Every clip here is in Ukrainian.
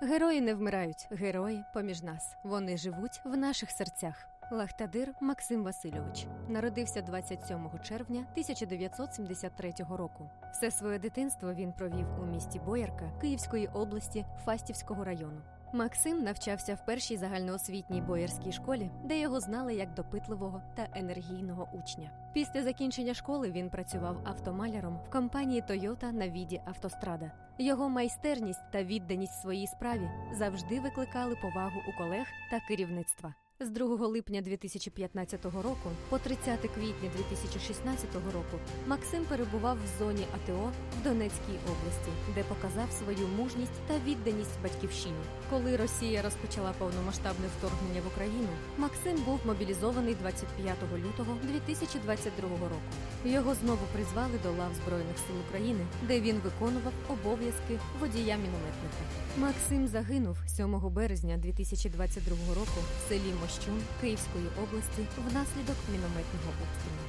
Герої не вмирають, герої поміж нас. Вони живуть в наших серцях. Лахтадир Максим Васильович народився 27 червня 1973 року. Все своє дитинство він провів у місті Боярка Київської області Фастівського району. Максим навчався в першій загальноосвітній боярській школі, де його знали як допитливого та енергійного учня. Після закінчення школи він працював автомаляром в компанії Toyota на віді Автострада. Його майстерність та відданість своїй справі завжди викликали повагу у колег та керівництва. З 2 липня 2015 року по 30 квітня 2016 року Максим перебував в зоні АТО в Донецькій області, де показав свою мужність та відданість батьківщині. Коли Росія розпочала повномасштабне вторгнення в Україну, Максим був мобілізований 25 лютого 2022 року. Його знову призвали до лав Збройних сил України, де він виконував обов'язки водія-мінометника. Максим загинув 7 березня 2022 року в селі Мощун Київської області внаслідок мінометного обстрілу.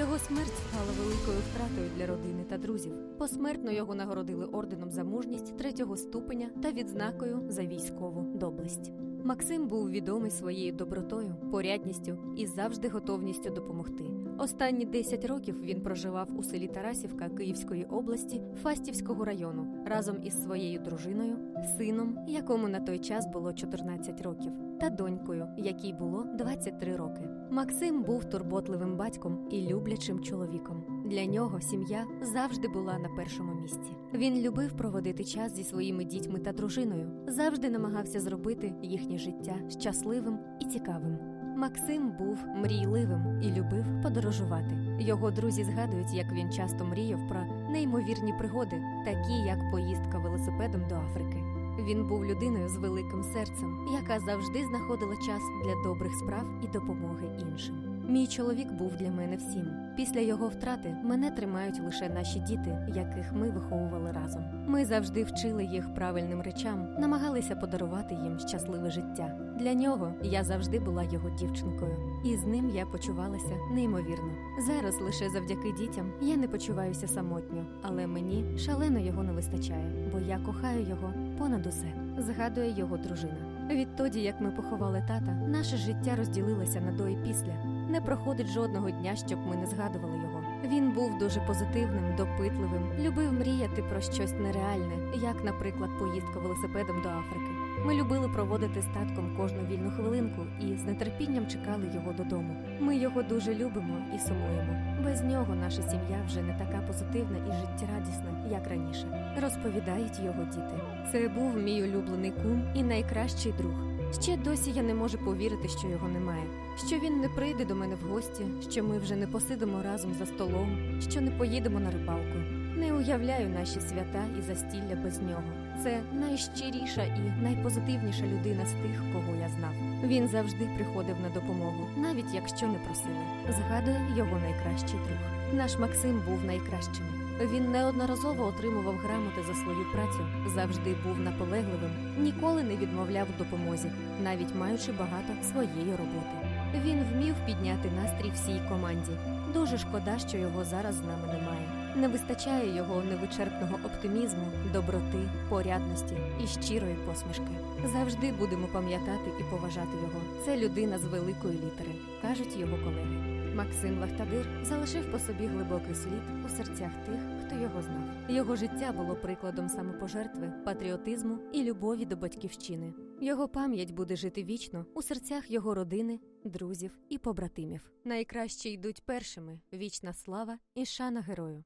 Його смерть стала великою втратою для родини та друзів. Посмертно його нагородили орденом за мужність третього ступеня та відзнакою за військову доблесть. Максим був відомий своєю добротою, порядністю і завжди готовністю допомогти. Останні 10 років він проживав у селі Тарасівка Київської області Фастівського району разом із своєю дружиною, сином, якому на той час було 14 років, та донькою, якій було 23 роки. Максим був турботливим батьком і люблячим чоловіком. Для нього сім'я завжди була на першому місці. Він любив проводити час зі своїми дітьми та дружиною, завжди намагався зробити їхнє життя щасливим і цікавим. Максим був мрійливим і любив подорожувати. Його друзі згадують, як він часто мріяв про неймовірні пригоди, такі як поїздка велосипедом до Африки. Він був людиною з великим серцем, яка завжди знаходила час для добрих справ і допомоги іншим. Мій чоловік був для мене всім. Після його втрати мене тримають лише наші діти, яких ми виховували разом. Ми завжди вчили їх правильним речам, намагалися подарувати їм щасливе життя. Для нього я завжди була його дівчинкою, і з ним я почувалася неймовірно. Зараз лише завдяки дітям я не почуваюся самотньо, але мені шалено його не вистачає, бо я кохаю його понад усе. Згадує його дружина. Відтоді, як ми поховали тата, наше життя розділилося на до і після. Не проходить жодного дня, щоб ми не згадували його. Він був дуже позитивним, допитливим, любив мріяти про щось нереальне, як, наприклад, поїздка велосипедом до Африки. Ми любили проводити з татком кожну вільну хвилинку і з нетерпінням чекали його додому. Ми його дуже любимо і сумуємо. Без нього наша сім'я вже не така позитивна і життєрадісна, як раніше. Розповідають його діти. Це був мій улюблений кум і найкращий друг. Ще досі я не можу повірити, що його немає, що він не прийде до мене в гості, що ми вже не посидимо разом за столом, що не поїдемо на рибалку. Не уявляю наші свята і застілля без нього. Це найщиріша і найпозитивніша людина з тих, кого я знав. Він завжди приходив на допомогу, навіть якщо не просили. Згадує його найкращий друг. Наш Максим був найкращим. Він неодноразово отримував грамоти за свою працю, завжди був наполегливим, ніколи не відмовляв допомозі, навіть маючи багато своєї роботи. Він вмів підняти настрій всій команді. Дуже шкода, що його зараз з нами немає. Не вистачає його невичерпного оптимізму, доброти, порядності і щирої посмішки. Завжди будемо пам'ятати і поважати його. Це людина з великої літери, кажуть його колеги. Максим Лахтадир залишив по собі глибокий слід у серцях тих, хто його знав. Його життя було прикладом самопожертви, патріотизму і любові до батьківщини. Його пам'ять буде жити вічно у серцях його родини, друзів і побратимів. Найкраще йдуть першими вічна слава і шана герою.